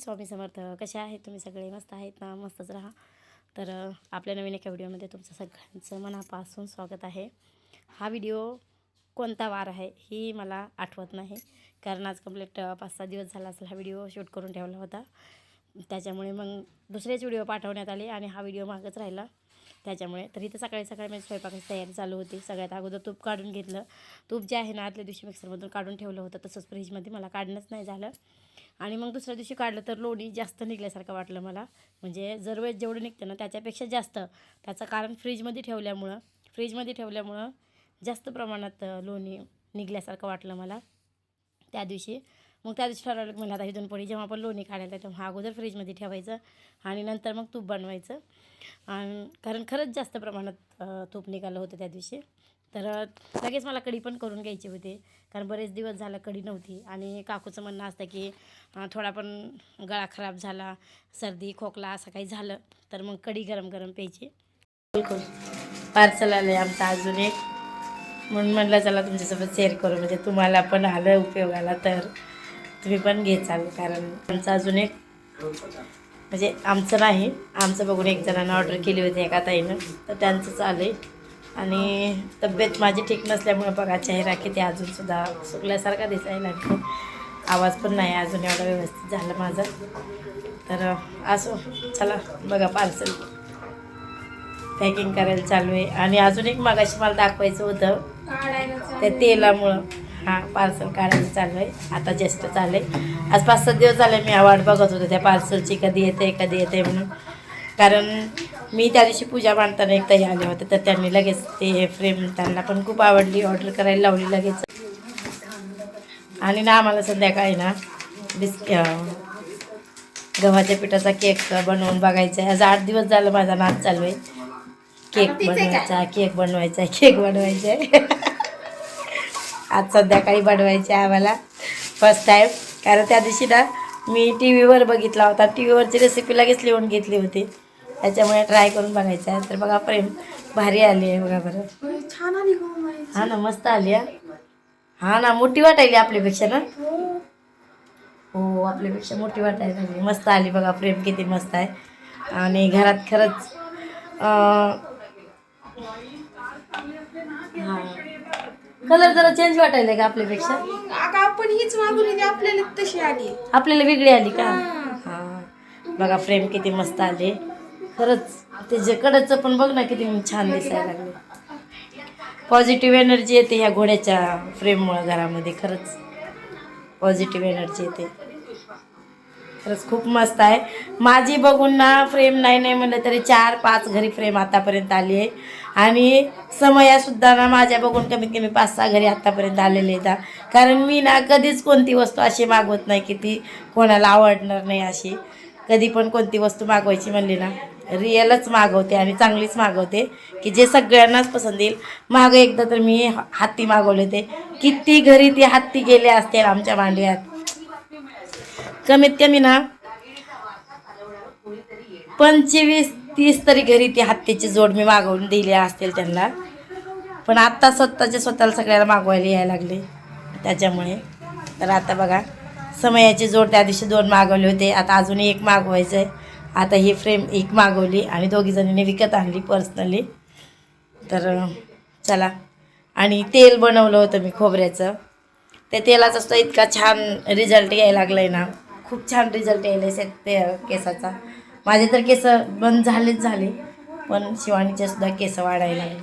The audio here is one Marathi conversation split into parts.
स्वामी समर्थ. कसे आहेत तुम्ही सगळे? मस्त आहेत ना? मस्तच राहा. तर आपल्या नवीन एका व्हिडिओमध्ये तुमचं सगळ्यांचं मनापासून स्वागत आहे. हा व्हिडिओ कोणता वार आहे ही मला आठवत नाही. कारण आज कंप्लीट पाच सहा दिवस झाला असेल हा व्हिडिओ शूट करून ठेवला होता. त्याच्यामुळे मग दुसरेच व्हिडिओ पाठवण्यात आले आणि हा व्हिडिओ मागच राहिला. त्याच्यामुळे तर इथं सकाळी सकाळी माझी स्वयंपाकाची तयारी चालू होती. सगळ्यात अगोदर तूप काढून घेतलं. तूप जे आहे ना आदल्या दिवशी मिक्सरमधून काढून ठेवलं होतं. तसंच फ्रीजमध्ये मला काढणंच नाही झालं. आणि मग दुसऱ्या दिवशी काढलं तर लोणी जास्त निघल्यासारखं वाटलं मला. म्हणजे जर वेळेस जेवढं निघतं ना त्याच्यापेक्षा जास्त. त्याचं कारण फ्रीजमध्ये ठेवल्यामुळं फ्रीजमध्ये ठेवल्यामुळं जास्त प्रमाणात लोणी निघल्यासारखं वाटलं मला त्या दिवशी. मग त्या दिवशी ठरवलं मला आता इथून पोळी जेव्हा आपण लोणी काढायला तेव्हा अगोदर फ्रीजमध्ये ठेवायचं आणि नंतर मग तूप बनवायचं. आणि कारण खरंच जास्त प्रमाणात तूप निघालं होतं त्या दिवशी. तर लगेच मला कढी पण करून घ्यायची होती. कारण बरेच दिवस झालं कढी नव्हती. आणि काकूचं म्हणणं असतं की थोडा पण गळा खराब झाला सर्दी खोकला असं काही झालं तर मग कढी गरम गरम प्यायची. बिलकुल. पार्सल आलं आहे आमचं अजून एक. म्हणून म्हटलं चला तुमच्यासोबत शेअर करू. म्हणजे तुम्हाला पण आलं उपयोगाला तर तुम्ही पण घे चालू. कारण आमचं अजून एक म्हणजे आमचं नाही आमचं बघून एक जणांना ऑर्डर केली होती एका ताईनं. तर त्यांचं चालेल आहे आणि तब्येत माझी ठीक नसल्यामुळे बघा चेहरा किती अजूनसुद्धा सुकल्यासारखा दिसायला लागतो आवाज पण नाही अजून एवढा व्यवस्थित झाला माझा. तर असो चला बघा पार्सल पॅकिंग करायला चालू आहे. आणि अजून एक मागाशी मला दाखवायचं होतं त्या तेलामुळं. हां पार्सल काढायचं चालू आहे. आता जस्ट चालू आहे. आज पाच सात दिवस झाले मी वाट बघत होते. त्या पार्सलची कधी येते कधी येते म्हणून. कारण मी त्या दिवशी पूजा मांडताना एक ताई आले होते तर त्यांनी लगेच ते फ्रेम त्यांना पण खूप आवडली ऑर्डर करायला लावली लगेच. आणि ना आम्हाला संध्याकाळी ना बिस्क गव्हाच्या पिठाचा केक बनवून बघायचा. आहे आज आठ दिवस झालं माझा नाच चालू आहे. केक बनवायचा केक बनवायचा केक बनवायचा. आहे आज संध्याकाळी बनवायचे आहे आम्हाला फर्स्ट टाईम कारण त्या दिवशी ना मी टी व्हीवर बघितला होता. टी व्हीवरची रेसिपी लगेच लिहून घेतली होती. त्याच्यामुळे ट्राय करून बघायचं आहे. तर बघा प्रेम भारी आली आहे बघा बरं. छान आली. हा ना मस्त आली हा. हा ना मोठी वाटायली आपल्यापेक्षा ना? हो. आपल्यापेक्षा मोठी वाटायला लागली. मस्त आली बघा फ्रेम किती मस्त आहे. आणि घरात खरंच हा. कलर जरा चेंज वाटायला का आपल्यापेक्षा? आपण हीच मागून आपल्याला तशी आली. आपल्याला वेगळी आली का? हा. बघा फ्रेम किती मस्त आले. खरंच ते कडचं पण बघ ना किती छान दिसायला लागले पॉझिटिव्ह एनर्जी येते ह्या घोड्याच्या फ्रेममुळं घरामध्ये खरंच. पॉझिटिव्ह एनर्जी येते. खरंच खूप मस्त आहे. माझी बघून ना फ्रेम नाही नाही म्हणलं तरी चार पाच घरी फ्रेम आतापर्यंत आली आहे. आणि समयासुद्धा ना माझ्या बघून कमीत कमी पाच सहा घरी आत्तापर्यंत आलेले आहेत. कारण मी ना कधीच कोणती वस्तू अशी मागवत नाही की ती कोणाला आवडणार नाही अशी. कधी पण कोणती वस्तू मागवायची म्हणली ना रिअलच मागवते आणि चांगलीच मागवते की जे सगळ्यांनाच पसंत येईल. मागं एकदा तर मी हत्ती मागवले होते. किती घरी ती हत्ती गेले असतील आमच्या मांडव्यात कमीत कमी ना पंचवीस तीस तरी घरी ती हत्तीची जोड मी मागवून दिली असतील त्यांना. पण आत्ता स्वतःच्या स्वतःला सगळ्याला मागवायला यायला लागले. त्याच्यामुळे. तर आता बघा समयाची जोड त्या दिवशी दोन मागवले होते. आता अजून एक मागवायचं आहे आता ही फ्रेम एक मागवली आणि दोघीजणींनी विकत आणली पर्सनली तर चला. आणि तेल बनवलं होतं मी खोबऱ्याचं. त्या तेलाचा सुद्धा इतका छान रिझल्ट यायला लागला आहे ना. खूप छान रिझल्ट यायला आहे ते केसाचा. माझे तर केस बंद झालेच झाले पण शिवानीचे सुद्धा केस वाढायला लागले.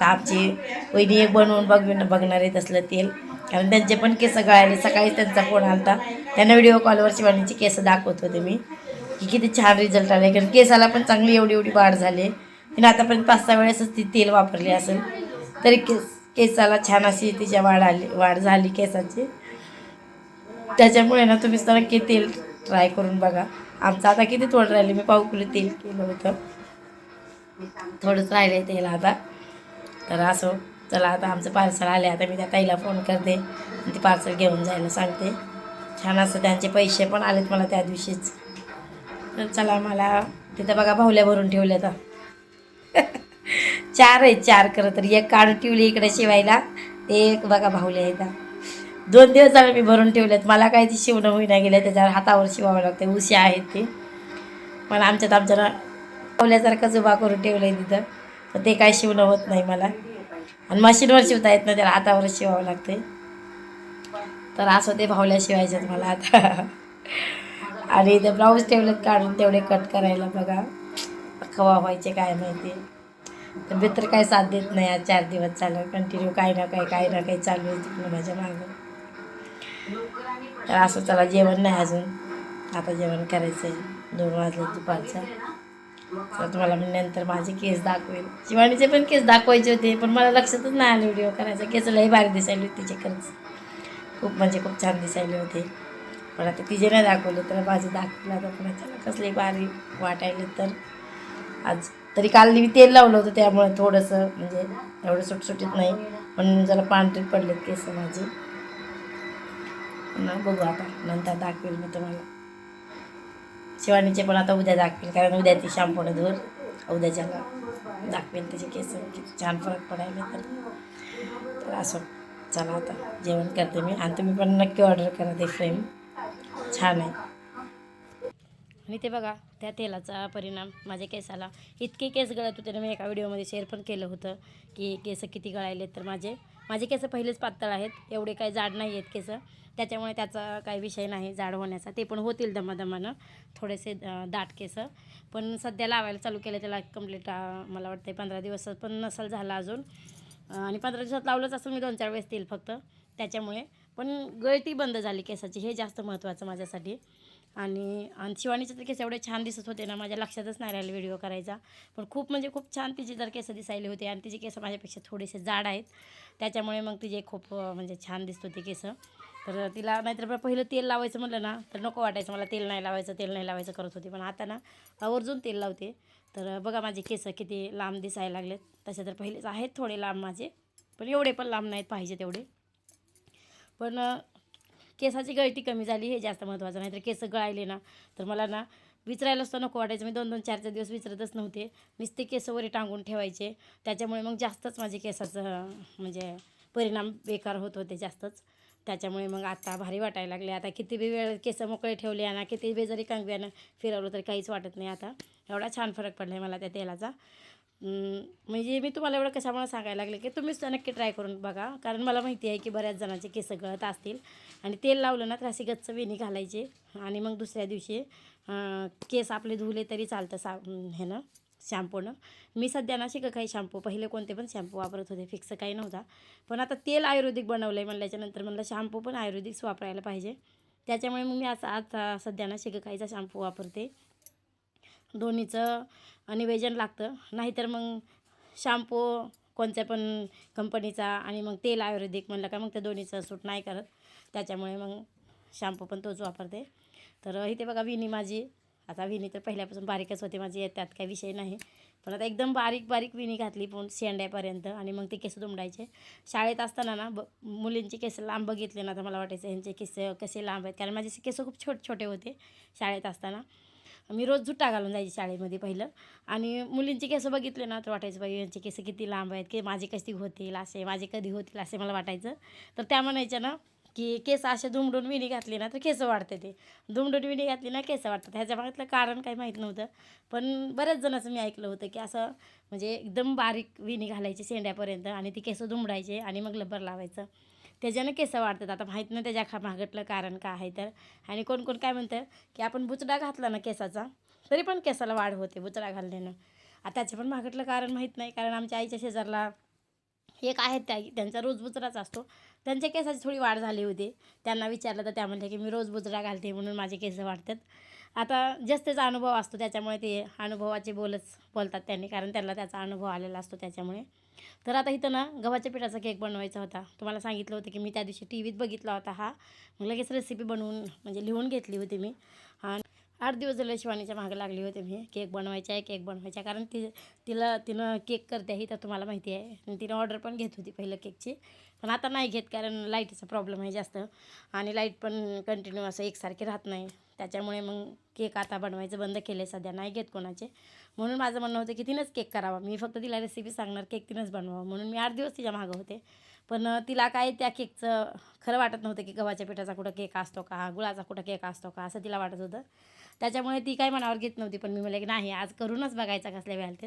तर आमची वहिनी एक बनवून बघ बघणार आहे तसलं तेल. कारण त्यांचे पण केस गळायले. सकाळी त्यांचा फोन आला त्यांना व्हिडिओ कॉलवर शिवानीचे केस दाखवत होते मी. की किती छान रिझल्ट आले? कारण केसाला पण चांगली एवढी एवढी वाढ झाली. तिने आतापर्यंत पाच सहा वेळेसच ती तेल वापरली असेल. तरी केस केसाला छान अशी तिच्या वाढ आली वाढ झाली केसाची. त्याच्यामुळे ना तुम्ही सुद्धा नक्की तेल ट्राय करून बघा. आमचं आता किती थोडं राहिले? मी पाव किलो तेल केलं होतं. थोडंच राहिलं तेल आता. तर असो चला आता आमचं पार्सल आले आता मी त्या ताईला फोन करते. ती पार्सल घेऊन जायला सांगते. छान असं त्यांचे पैसे पण आलेत मला त्या दिवशीच. तर चला मला तिथं बघा भावल्या भरून ठेवल्या तर. चार आहेत चार खरं तर. एक काढून ठेवली इकडे शिवायला. एक बघा भावल्या आहेत. दोन दिवस झाले मी भरून ठेवलेत मला काही ती शिवणं होईना गेल्या त्याच्यावर हातावर शिवावं लागते उशी आहेत ते. मला आमच्यात आमच्या ठेवल्यासारखंच उभा करून ठेवलं आहे तिथं. तर ते काय शिवणं होत नाही मला. आणि मशीनवर शिवता येत नाही त्याला हातावर शिवावं लागते तर असं ते भावल्या शिवायच्यात मला आता. आणि ते ब्लाऊज ठेवलेत काढून तेवढे कट करायला बघा. खवा व्हायचे काय माहिती. तब्येत तर काय साथ देत नाही आज चार दिवस चालू कंटिन्यू काही ना काही काही ना काही चालू आहे तिकडं माझ्या मागं. तर असं चला जेवण नाही अजून. आता जेवण करायचं आहे दोन वाजले दुपारचं. तर तुम्हाला मी नंतर माझे केस दाखवेल. शिवानीचे पण केस दाखवायचे होते पण मला लक्षातच नाही आले व्हिडिओ करायचा. केस लई भारी दिसायला होते तिचे खरंच खूप म्हणजे खूप छान दिसायले होते. पण आता तिचे नाही दाखवलं तर माझं दाखवले आता पण अचानक कसले भारी वाटायली तर. आज तरी काल मी तेल लावलं होतं त्यामुळे थोडंसं म्हणजे एवढं सुटसुटीत नाही. पण जरा पांढरे पडलेत केस माझे. ना बघू आता नंतर दाखवेल मी तुम्हाला. शिवानीचे पण आता उद्या दाखवेल कारण उद्या ती शॅम्पूनं धुर. उद्याच्याला दाखवेल त्याचे केस किती छान फरक पडायला तर. तर असं चला आता जेवण करते मी. आणि तुम्ही पण नक्की ऑर्डर करा ते फ्रेम छान आहे. आणि ते बघा त्या तेलाचा परिणाम माझ्या केसाला इतके केस गळत होते ना मी एका व्हिडिओमध्ये शेअर पण केलं होतं की केस किती गळायले तर माझे. माझे केस पहिलेच पातळ आहेत एवढे काही जाड नाही आहेत केस. त्याच्यामुळे त्याचा काही विषय नाही जाड होण्याचा. ते पण होतील दमादमानं थोडेसे दाट केस. पण सध्या लावायला चालू केलं त्याला कंप्लीट मला वाटतं पंधरा दिवस पण नसल झाला अजून. आणि पंधरा दिवसात लावलंच असेल मी दोन चार वेळेस तेल फक्त. त्याच्यामुळे पण गळती बंद झाली केसाची. हे जास्त महत्त्वाचं माझ्यासाठी. आणि आणि शिवानीचे तर केस एवढे छान दिसत होते ना माझ्या लक्षातच नाही राहिले व्हिडिओ करायचा. पण खूप म्हणजे खूप छान तिचे जर केस दिसायले होते आणि तिचे केस माझ्यापेक्षा थोडेसे जाड आहेत. त्याच्यामुळे मग तिचे खूप म्हणजे छान दिसत होते केस. तर तिला नाहीतर पहिलं तेल लावायचं म्हटलं ना तर नको वाटायचं मला तेल नाही लावायचं तेल नाही लावायचं करत होती. पण आता ना आवर्जून तेल लावते. तर बघा माझे केस किती लांब दिसायला लागलेत. तसे तर पहिलेच आहेत थोडे लांब माझे पण एवढे पण लांब नाहीत पाहिजे तेवढे. पण केसाची गळती कमी झाली हे जास्त महत्त्वाचं. नाही तर केस गळायले ना तर मला ना विचरायलाच तर नको वाटायचं. मी दोन दोन चार चार दिवस विचरतच नव्हते. नुसते केस वरे टांगून ठेवायचे. त्याच्यामुळे मग जास्तच माझे केसाचं म्हणजे परिणाम बेकार होत होते जास्तच. त्याच्यामुळे मग आता भारी वाटायला लागले. आता किती बी वेळ केस मोकळे ठेवले ना किती बी जरी कांगव्यानं फिरवलं तरी काहीच वाटत नाही आता. एवढा छान फरक पडला आहे मला त्या तेलाचा. म्हणजे मी तुम्हाला एवढं कशामुळे सांगायला लागले की तुम्हीच नक्की ट्राय करून बघा. कारण मला माहिती आहे की बऱ्याच जणांचे केस गळत असतील. आणि तेल लावलं ना तर अशी गच्च वेणी घालायचे. आणि मग दुसऱ्या दिवशी केस आपले धुले तरी चालतं सा हे ना शॅम्पूनं. मी सध्या ना शिकं काही शॅम्पू पहिले कोणते पण शॅम्पू वापरत होते. फिक्स काही नव्हता. पण आता तेल आयुर्वेदिक बनवलं आहे म्हणल्याच्यानंतर म्हणलं शॅम्पू पण आयुर्वेदिक्स वापरायला पाहिजे. त्याच्यामुळे मग मी आता आता सध्या ना काहीचा शॅम्पू वापरते. दोन्हीचं निवेदन लागतं. नाहीतर मग शाम्पू कोणत्या पण कंपनीचा आणि मग तेल आयुर्वेदिक म्हणलं का मग त्या दोन्हीचं सूट नाही करत. त्याच्यामुळे मग शाम्पू पण तोच वापरते. तर इथे बघा विनी माझी. आता विनी तर पहिल्यापासून बारीकच होते माझी त्यात काही विषय नाही. पण आता एकदम बारीक बारीक विणी घातली पण शेंड्यापर्यंत आणि मग ते केस दुमडायचे. शाळेत असताना ना ब मुलींचे केस लांब बघितले ना तर मला वाटायचं ह्यांचे केस कसे लांब आहेत. कारण माझे केस खूप छोटे छोटे होते शाळेत असताना. मी रोज झुट्टा घालून जायची शाळेमध्ये पहिलं. आणि मुलींचे केस बघितले ना तर वाटायचं बाई यांचे केस किती लांब आहेत की माझे कशी होतील असे माझे कधी होतील असे मला वाटायचं. तर त्या म्हणायच्या ना की केस असे दुमडून विणी घातली ना तर केस वाढते ते. दुमडून विणी घातली ना केस वाढतात. ह्याच्या मागतलं कारण काही माहीत नव्हतं. पण बऱ्याच जणांचं मी ऐकलं होतं की असं म्हणजे एकदम बारीक विणी घालायची शेंड्यापर्यंत आणि ती केसं दुमडायचे आणि मग लब्बर लावायचं. त्याच्यानं केस वाढतात. आता माहीत नाही त्याच्या खा मागतलं कारण काय आहे तर. आणि कोण कोण काय म्हणतं की आपण बुचडा घातला ना केसाचा तरी पण केसाला वाढ होते बुचडा घालण्यानं. आता त्याचं पण मागतलं कारण माहीत नाही. कारण आमच्या आईच्या शेजारला एक आहेत त्या त्यांचा रोज बुचराच असतो. त्यांच्या केसाची थोडी वाढ झाली होती. त्यांना विचारलं तर त्या म्हणल्या की मी रोज बुचडा घालते म्हणून माझे केस वाढतात. आता जस्ट अनुभव असतो. त्याच्यामुळे ते अनुभवाचे बोलच बोलतात त्यांनी. कारण त्यांना त्याचा अनुभव आलेला असतो त्याच्यामुळे. तर आता इथं ना गव्हाच्या पिठाचा केक बनवायचा होता. तुम्हाला सांगितलं होतं की मी त्या दिवशी टी व्हीत बघितला होता हा. मग लगेच रेसिपी बनवून म्हणजे लिहून घेतली होती मी. आणि आठ दिवस झाले शिवानीच्या मागं लागली होते मी. केक बनवायचा आहे केक बनवायचा आहे. कारण ती तिला तिनं केक करते ही तर तुम्हाला माहिती आहे. आणि तिनं ऑर्डर पण घेत होती पहिलं केकची. पण आता नाही घेत कारण लाईटीचा प्रॉब्लेम आहे जास्त. आणि लाइट पण कंटिन्यू असं एकसारखे राहत नाही. त्याच्यामुळे मग केक आता बनवायचं बंद केलं आहे सध्या. नाही घेत कोणाचे. म्हणून माझं म्हणणं होतं की तिनंच केक करावा. मी फक्त तिला रेसिपी सांगणार केक तिनंच बनवावं. म्हणून मी आठ दिवस तिच्या मागं होते. पण तिला काय त्या केकचं खरं वाटत नव्हतं की गव्हाच्या पिठाचा कुठं केक असतो का गुळाचा कुठं केक असतो का असं तिला वाटत होतं. त्याच्यामुळे ती काय मनावर घेत नव्हती. पण मी म्हणलं की नाही आज करूनच बघायचा कसल्या वेळात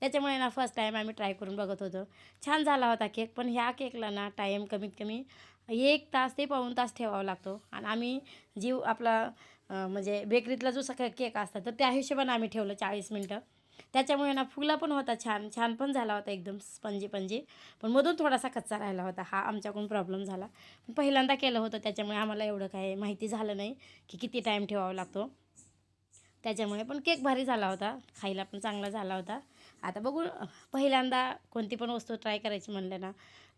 त्याच्यामुळे ना फर्स्ट टाईम आम्ही ट्राय करून बघत होतो. छान झाला होता केक पण ह्या केकला ना टाईम कमीत कमी एक तास ते पाऊण तास ठेवावा लागतो. आणि आम्ही जीव आपला म्हणजे बेकरीतला जो सगळा केक असतात तर त्या हिशोबाने आम्ही ठेवलं चाळीस मिनटं. त्याच्यामुळे ना फुगला पण होता छान छान पण झाला होता एकदम स्पंजी पंजी पण मधून थोडासा कच्चा राहिला होता हा आमच्याकडून प्रॉब्लेम झाला. पण पहिल्यांदा केलं होतं त्याच्यामुळे आम्हाला एवढं काय माहिती झालं नाही की किती टाईम ठेवावा लागतो. त्याच्यामुळे पण केक भारी झाला होता खायला पण चांगला झाला होता. आता बघू पहिल्यांदा कोणती पण वस्तू ट्राय करायची म्हणलं ना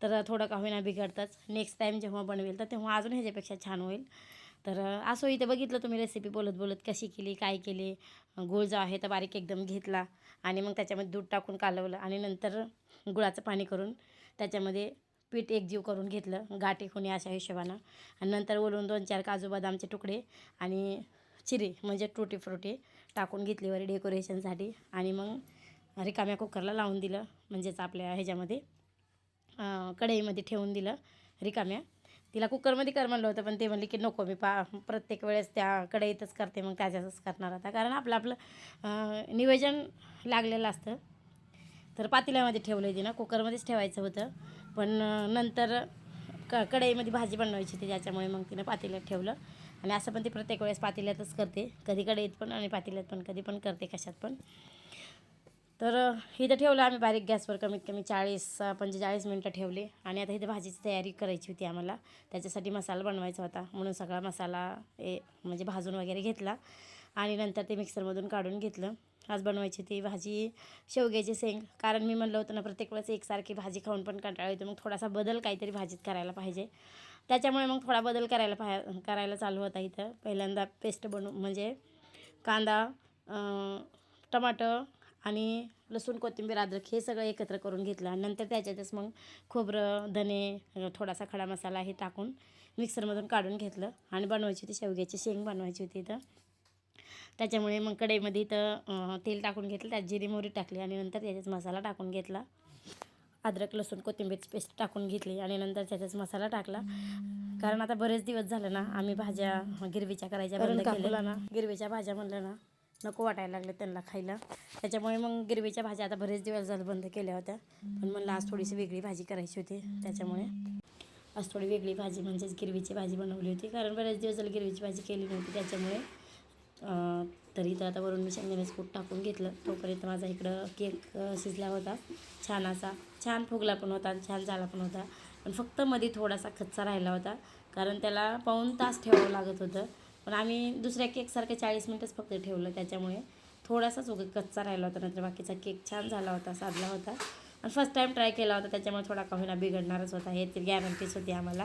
तर थोडं का होईना बिघडतंच. नेक्स्ट टाईम जेव्हा बनवेल तर तेव्हा अजून ह्याच्यापेक्षा छान होईल. तर असो इथे बघितलं तुम्ही रेसिपी बोलत बोलत कशी केली काय केली? गूळ जो आहे तर बारीक एकदम घेतला आणि मग त्याच्यामध्ये दूध टाकून कालवलं आणि नंतर गुळाचं पाणी करून त्याच्यामध्ये पीठ एकजीव करून घेतलं गाठी खुणी अशा हिशोबानं. आणि नंतर ओलून दोन चार काजू बदामचे तुकडे आणि चिरी म्हणजे टुटी फ्रुटी टाकून घेतली वरी डेकोरेशनसाठी आणि मग रिकाम्या कुकरला लावून दिलं म्हणजेच आपल्या ह्याच्यामध्ये कढईमध्ये ठेवून दिलं रिकाम्या. तिला कुकरमध्ये कर म्हणलं होतं पण ते म्हणले की नको मी पा प्रत्येक वेळेस त्या कढईतच करते मग त्याच्यातच करणार आता. कारण आपलं आपलं नियोजन लागलेलं असतं. तर पातेल्यामध्ये ठेवलं आहे तिनं कुकरमध्येच ठेवायचं होतं. पण नंतर क कढईमध्ये भाजी बनवायची होती त्याच्यामुळे मग तिनं पातेल्यात ठेवलं. आणि असं पण ती प्रत्येक वेळेस पातेल्यातच करते. कधी कढईत पण आणि पातेल्यात पण कधी पण करते कशात पण. तर इथं ठेवलं आम्ही बारीक गॅसवर कमीत कमी चाळीस पंचेचाळीस मिनटं ठेवले. आणि आता इथे भाजीची तयारी करायची होती आम्हाला. त्याच्यासाठी मसाला बनवायचा होता. म्हणून सगळा मसाला ए म्हणजे भाजून वगैरे घेतला. आणि नंतर ते मिक्सरमधून काढून घेतलं. आज बनवायची ती भाजी शेवग्याची शेंग. कारण मी म्हणलं होतं ना प्रत्येक वेळेस एकसारखी भाजी खाऊन पण कंटाळा येतो. मग थोडासा बदल काहीतरी भाजीत करायला पाहिजे. त्याच्यामुळे मग थोडा बदल करायला पाह करायला चालू होता इथं. पहिल्यांदा पेस्ट बनवू म्हणजे कांदा टमाटर आणि लसूण कोथिंबीर अद्रक हे सगळं एकत्र करून घेतलं. आणि नंतर त्याच्यातच मग खोबरं धने थोडासा खडा मसाला हे टाकून मिक्सरमधून काढून घेतलं. आणि बनवायची होती शेवग्याची शेंग बनवायची होती इथं. त्याच्यामुळे मग कढईमध्ये इथं तेल टाकून घेतलं. त्यात जिरी मोहरी टाकली आणि नंतर त्याच्यात मसाला टाकून घेतला. अद्रक लसूण कोथिंबीरची पेस्ट टाकून घेतली आणि नंतर त्याच्यात मसाला टाकला. कारण आता बरेच दिवस झालं ना आम्ही भाज्या गिरवीच्या करायच्या बंद केल्या. ना. गिरवीच्या भाज्या म्हणलं ना नको वाटायला लागलं त्यांना खायला. त्याच्यामुळे मग गिरवीच्या भाज्या आता बरेच दिवस झालं बंद केल्या होत्या. पण म्हणलं आज थोडीशी वेगळी भाजी करायची होती. त्याच्यामुळे आज थोडी वेगळी भाजी म्हणजेच गिरवीची भाजी बनवली होती. कारण बरेच दिवस झालं गिरवीची भाजी केली नव्हती. त्याच्यामुळे तरी तर आता वरून मी शेंगदाण्याचं कूट टाकून घेतलं. तोपर्यंत माझा इकडं केक शिजला होता. छान असा छान फुगला पण होता आणि छान झाला पण होता. पण फक्त मध्ये थोडासा खच्चा राहिला होता. कारण त्याला पाऊन तास ठेवावं लागत होतं. पण आम्ही दुसऱ्या केकसारखे चाळीस मिनटंच फक्त ठेवलं त्याच्यामुळे थोडासाच उगा कच्चा राहिला होता नंतर बाकीचा केक छान झाला होता साधला होता. आणि फर्स्ट टाईम ट्राय केला होता त्याच्यामुळे थोडा कमीना होईना बिघडणारच होता. हे ती गॅरंटीच होती आम्हाला.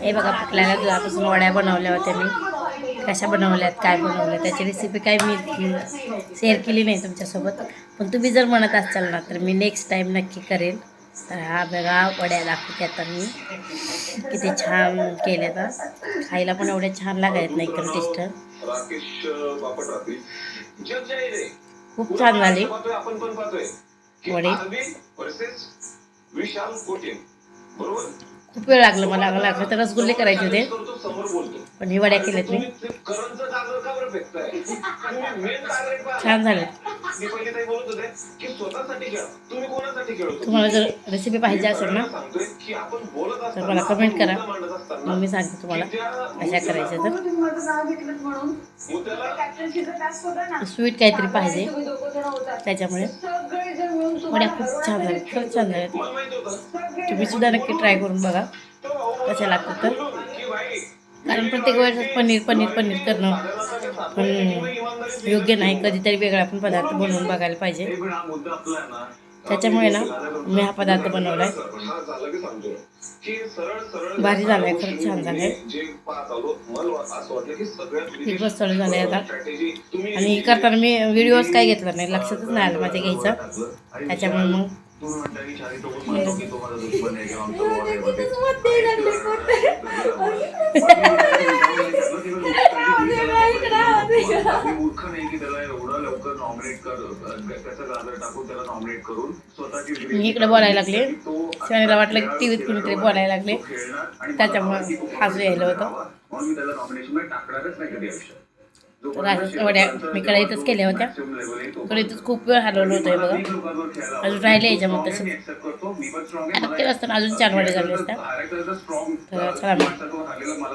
हे बघा फुटल्याला दुधापासून वड्या बनवल्या होत्या मी. कशा बनवल्यात काय बनवलं त्याची रेसिपी काय मी शेअर केली नाही तुमच्यासोबत. पण तुम्ही जर म्हणत असाल ना तर मी नेक्स्ट टाईम नक्की करेन. तर हा बघा वड्या दाखवते आता मी किती छान केले तर खायला पण एवढे छान लागायत नाही एकदम टेस्ट खूप छान झाले. वडे. खूप वेळ लागला मला लागलं. तर रसगुल्ले करायचे होते. पण हे वड्या केल्यात मी. छान झाले मी पहिले ताई बोलत होते की स्वतःसाठी खेळा. तुम्ही कोणासाठी खेळतो तुम्हाला जर रेसिपी पाहिजे असेल ना सांगतोय की आपण बोलत असताना मला comment करा. मग मी सांगते तुम्हाला की ज्या कशा करायच्या तर. स्वीट काहीतरी पाहिजे. त्याच्यामुळे. वड्या खूप छान झाल्या खरंच छान झाल्या तुम्ही सुद्धा नक्की ट्राय करून बघा कशा लागतात तर कारण प्रत्येक वेळेस पनीर पनीर पनीर करणं पण योग्य नाही. कधीतरी वेगळा पण पदार्थ बनवून बघायला पाहिजे. त्याच्यामुळे ना मी हा पदार्थ बनवलाय. हा झाला की भारी झालाय, खरंच छान झालाय. आहे पाहत आलो मला असं झालंय आता. आणि करताना मी व्हिडिओज काय घेतला नाही लक्षातच नाही आलं माझ्या घ्यायचं. त्याच्यामुळे मग तुम्ही म्हणता की शादी तो म्हणतो की तो माझा दुश्मन आहे किंवा आमचा war आहे. वगैरे. मी मूर्ख नाही की त्याला एवढं लवकर नॉमिनेट कर त्याचा गाजर टाकून त्याला नॉमिनेट करून स्वतःची मी इकडे बोलायला लागले. शिवानीला वाटलं की टीव्हीत कुणीतरी बोलायला लागले. त्याच्यामुळे हसू यायला होतं. म्हणून मी त्याला नॉमिनेशनमध्ये टाकणारच नाही कधी आयुष्यात. तर अशाच वड्या मी कढईतच केल्या होत्या. कढईतच खूप वेळ हलवलं होतं बघा. अजून राहिले याच्यामध्ये तसं. केलं असताना अजून चार वडे झाले असतात. तर चला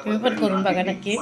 तुम्ही पण करून बघा नक्की.